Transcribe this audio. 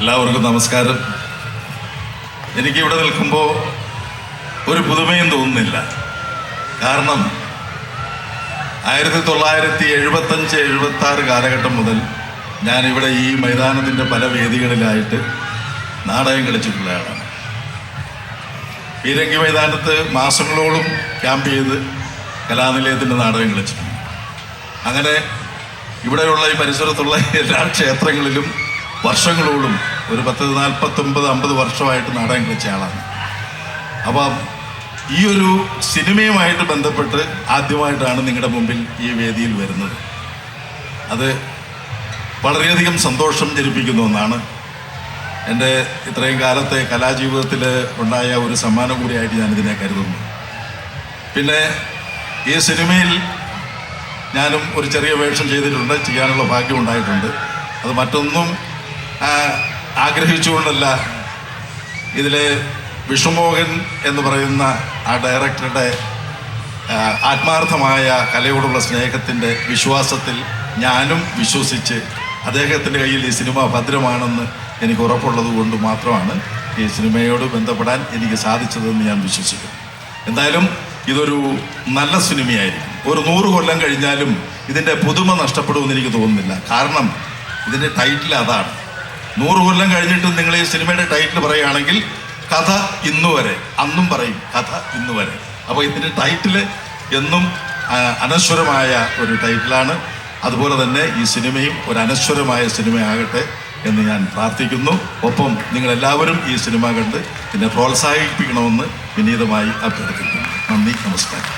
എല്ലാവർക്കും നമസ്കാരം. എനിക്കിവിടെ നിൽക്കുമ്പോൾ ഒരു പുതുമയും തോന്നുന്നില്ല. കാരണം ആയിരത്തി തൊള്ളായിരത്തി എഴുപത്തഞ്ച് എഴുപത്തി ആറ് കാലഘട്ടം മുതൽ ഞാനിവിടെ ഈ മൈതാനത്തിന്റെ പല വേദികളിലായിട്ട് നാടകം കളിച്ചിട്ടുള്ള ആളാണ് പീരങ്കി മൈതാനത്ത് മാസങ്ങളോളം ക്യാമ്പ് ചെയ്ത് കലാനിലയത്തിന്റെ നാടകം കളിച്ചിട്ടുണ്ട്. അങ്ങനെ ഇവിടെയുള്ള ഈ പരിസരത്തുള്ള എല്ലാ ക്ഷേത്രങ്ങളിലും വർഷങ്ങളോടും ഒരു പത്ത് നാൽപ്പത്തൊമ്പത് അമ്പത് വർഷമായിട്ട് നാടകം കളിച്ച ആളാണ്. അപ്പം ഈ ഒരു സിനിമയുമായിട്ട് ബന്ധപ്പെട്ട് ആദ്യമായിട്ടാണ് നിങ്ങളുടെ മുമ്പിൽ ഈ വേദിയിൽ വരുന്നത്. അത് വളരെയധികം സന്തോഷം ജനിപ്പിക്കുന്ന ഒന്നാണ്. എന്റെ ഇത്രയും കാലത്തെ കലാജീവിതത്തിൽ ഉണ്ടായ ഒരു സമ്മാനം കൂടിയായിട്ട് ഞാനിതിനെ കരുതുന്നു. പിന്നെ ഈ സിനിമയിൽ ഞാനും ഒരു ചെറിയ വേഷം ചെയ്തിട്ടുണ്ട് ചെയ്യാനുള്ള ഭാഗ്യം ഉണ്ടായിട്ടുണ്ട്. അത് മറ്റൊന്നും ആഗ്രഹിച്ചുകൊണ്ടല്ല ഇതിലെ വിഷ്ണുമോഹൻ എന്ന് പറയുന്ന ആ ഡയറക്ടറുടെ ആത്മാർത്ഥമായ കലയോടുള്ള സ്നേഹത്തിന്റെ വിശ്വാസത്തിൽ ഞാനും വിശ്വസിച്ച് അദ്ദേഹത്തിന്റെ കയ്യിൽ ഈ സിനിമ ഭദ്രമാണെന്ന് എനിക്ക് ഉറപ്പുള്ളത് കൊണ്ട് മാത്രമാണ് ഈ സിനിമയോട് ബന്ധപ്പെടാൻ എനിക്ക് സാധിച്ചതെന്ന് ഞാൻ വിശ്വസിക്കുന്നു. എന്തായാലും ഇതൊരു നല്ല സിനിമയായിരിക്കും. ഒരു നൂറ് കൊല്ലം കഴിഞ്ഞാലും ഇതിന്റെ പുതുമ നഷ്ടപ്പെടുമെന്ന് എനിക്ക് തോന്നുന്നില്ല. കാരണം ഇതിന്റെ ടൈറ്റിൽ അതാണ്. നൂറ് കൊല്ലം കഴിഞ്ഞിട്ടും നിങ്ങൾ ഈ സിനിമയുടെ ടൈറ്റിൽ പറയുകയാണെങ്കിൽ കഥ ഇന്നു വരെ അന്നും പറയും കഥ ഇന്നു വരെ. അപ്പോൾ ഇതിന്റെ ടൈറ്റിൽ എന്നും അനശ്വരമായ ഒരു ടൈറ്റിലാണ് അതുപോലെ തന്നെ ഈ സിനിമയും ഒരു അനശ്വരമായ സിനിമയാകട്ടെ എന്ന് ഞാൻ പ്രാർത്ഥിക്കുന്നു. ഒപ്പം നിങ്ങളെല്ലാവരും ഈ സിനിമ കണ്ട് എന്നെ പ്രോത്സാഹിപ്പിക്കണമെന്ന് വിനീതമായി അഭ്യർത്ഥിക്കുന്നു. നന്ദി നമസ്കാരം.